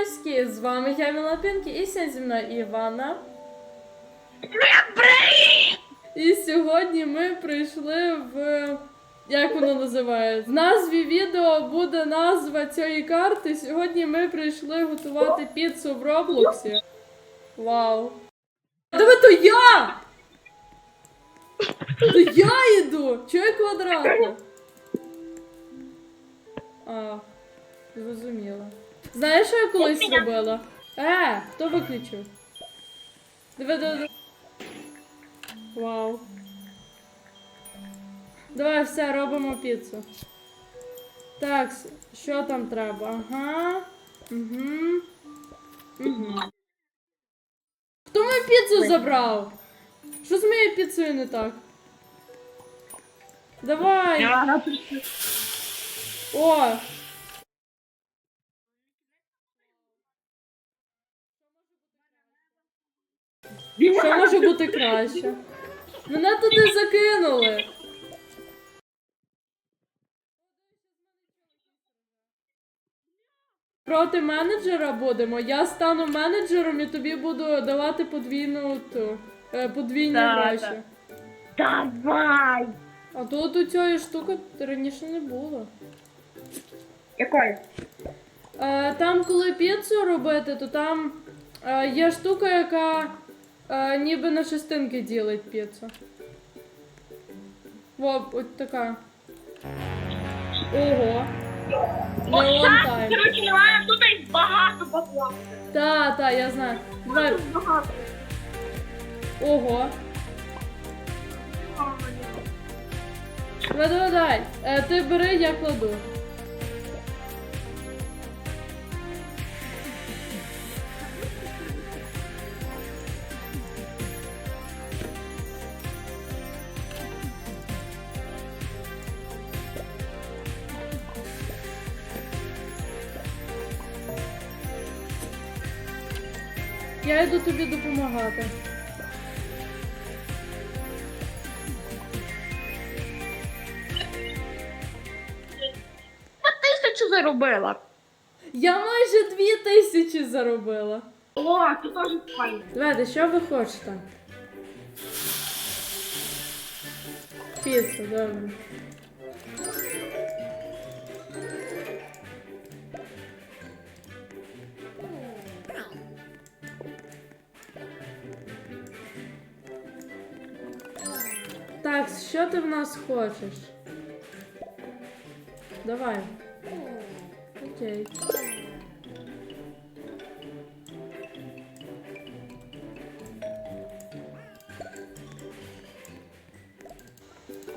Київські! З вами я Мілапінки і сьогодні зі мною Івана. І сьогодні ми прийшли в. Як воно називає? В назві відео буде назва цієї карти. Сьогодні ми прийшли готувати піцу в Роблоксі. Вау. Диви, то я! То я йду! Чого я квадратна? А, зрозуміло. Знаєш, що я колись робила? Е, хто виключив? Диви, диви. Вау. Давай все, робимо піцу. Так, що там треба? Ага. Угу. Угу. Хто мою піцу забрав? Що з моєю піцею не так? Давай. О! Що може бути краще? Мене туди закинули. Проти менеджера будемо. Я стану менеджером і тобі буду давати подвійну ту, е, подвійні гроші. Давай! А тут у цієї штуки раніше не було. Якої? Е, там, коли піцу робити, то там е, є штука, яка е, ніби на частинки ділить піцу. Во, ось така. Ого. Неон тайм. Короче, Мілана, тут є багато бабла. Та, та, я знаю. Давай. Багато. Ого. Давай, давай, давай. Е, ти бери, я кладу. Я йду тобі допомагати. Тисячу заробила. Я майже дві тисячі заробила. О, це теж файно. Давайте, що ви хочете? Піцу, добре. Що ти в нас хочеш? Давай. Окей.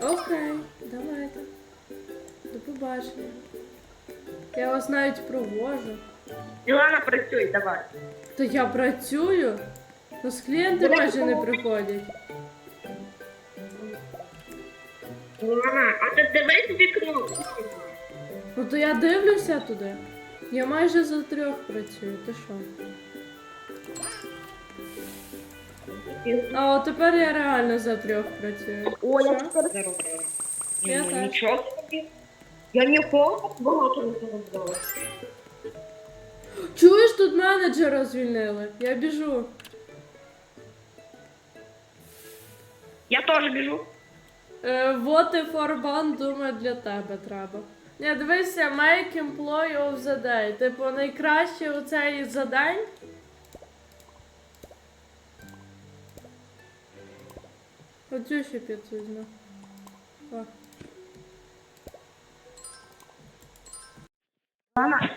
Окей, давайте. До побачення. Я вас навіть провожу. Мілана, працюй, давай. То я працюю. Ну, з клієнти майже не приходять. Мілана, а ти дивись вікно. Ну то я дивлюся туди. Я майже за трьох працюю, ти що? А от тепер я реально за трьох працюю. О, я Що? тепер заробила. Я Ну, теж. Нічого собі. Я нікого багато не заробила. Чуєш, тут менеджера звільнили. Я біжу. Я теж біжу. Е, вот і форбан, думаю, для тебе треба. Ні, дивися, make employee of the day. Типу, найкраще у цей за день. Оцю ще піцу візьму. О. Мама,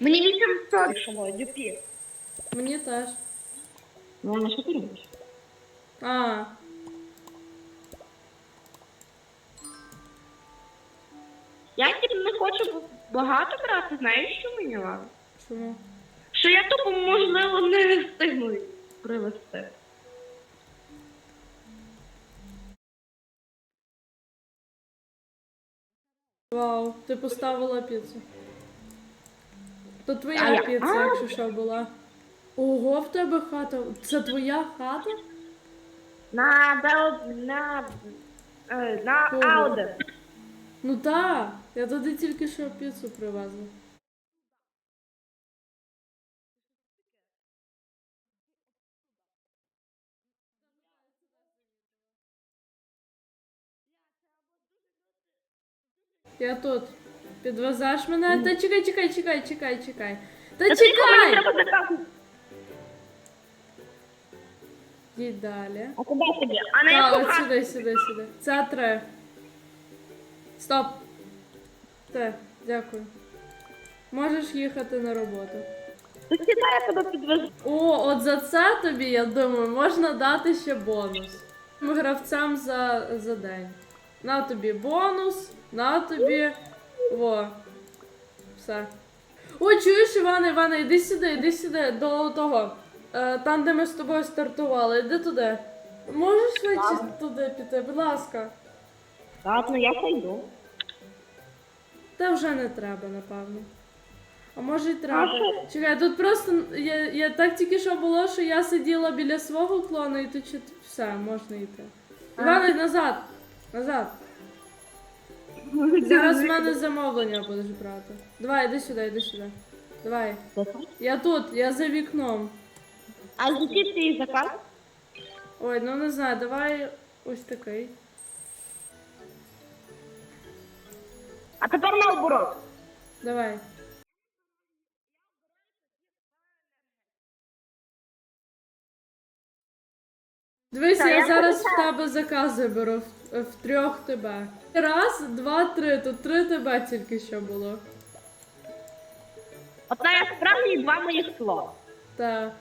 мені вісім прийшло, дюпі. Мені теж. Мама, що ти робиш? А, Я не хочу багато брати, знаєш, що мені Мілана? чому? Що я тупо, можливо, не встигну привезти. Вау, ти поставила піцу. То твоя я- піца, А. якщо що була. Ого, в тебе хата. Це твоя хата? На на... е, на? Ауден. Ну так, Я туди тільки що піцу привезла. Я тут. Підвезеш мене? Та чекай, чекай, чекай, чекай, чекай. Та чекай! Йдіть далі. А куди собі? А на яку сюди, сюди, сюди. Це три. Стоп. Те, дякую. Можеш їхати на роботу. То сідай, я тебе підвезу. О, от за це тобі, я думаю, можна дати ще бонус. Ми гравцям за, за день. На тобі бонус, на тобі. Во. Все. О, чуєш, Іване, Іване, іди сюди, іди сюди, до того. Е, там, де ми з тобою стартували, іди туди. Можеш швидше туди піти, будь ласка. Ладно, я пойду. Та вже не треба, напевно. А може й треба. Чекай, тут просто я, я так тільки що було, що я сиділа біля свого клону і тут чит... все, можна йти. Іване, назад! Назад! Зараз в мене замовлення будеш брати. Давай, іди сюди, іди сюди. Давай. Я тут, я за вікном. А звідки твій заказ? Ой, ну не знаю, давай ось такий. А тепер наоборот. Давай. Дивись, Та, я я зараз в тебе закази беру в, в трьох тебе. Раз, два, три. Тут три тебе тільки що було. Одна я справжня і два моїх слова. Так.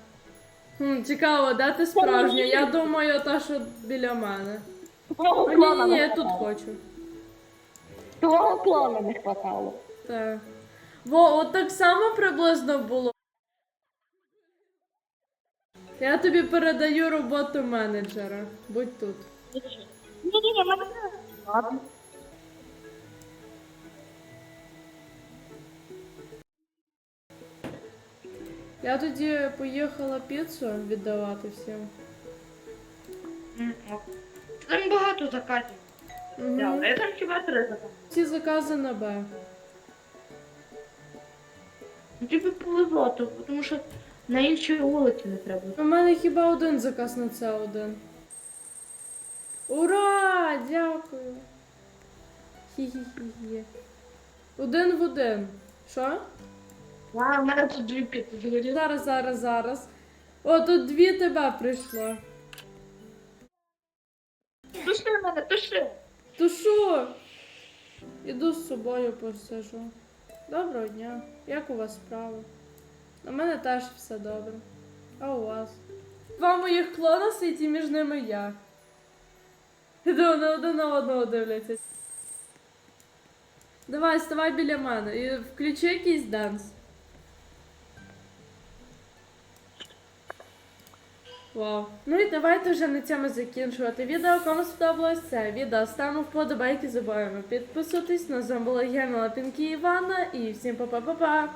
Хм, цікаво, де ти справжня? Я думаю, та, що біля мене. Ні, ні, ні, я тут хочу. Твого клона не хватало. Так. Во, от так само приблизно було. Я тобі передаю роботу менеджера. Будь тут. Ні-ні-ні, мене Ладно. Я тоді поїхала піцу віддавати всім. Там багато заказів. Угу. Я там хіба три закази. Ці закази на Б. Ну тобі повезло, то- тому що на іншій вулиці не треба. У мене хіба один заказ на це один. Ура! Дякую. Хі-хі-хі. Один в один. Що? А, в мене тут дві піти. Зараз, зараз, зараз. О, тут дві тебе прийшло. Туши мене, туши. То що? Іду з собою посижу. Доброго дня. Як у вас справи? У мене теж все добре. А у вас? Два моїх клона сидять і між ними я. Вони один на одного дивляться. Давай, ставай біля мене і включи якийсь данс. Вау. Ну і давайте вже на цьому закінчувати відео. Кому сподобалось це відео, ставимо вподобайки, забуваємо підписуватись. На зомбологія була Івана і всім па-па-па-па.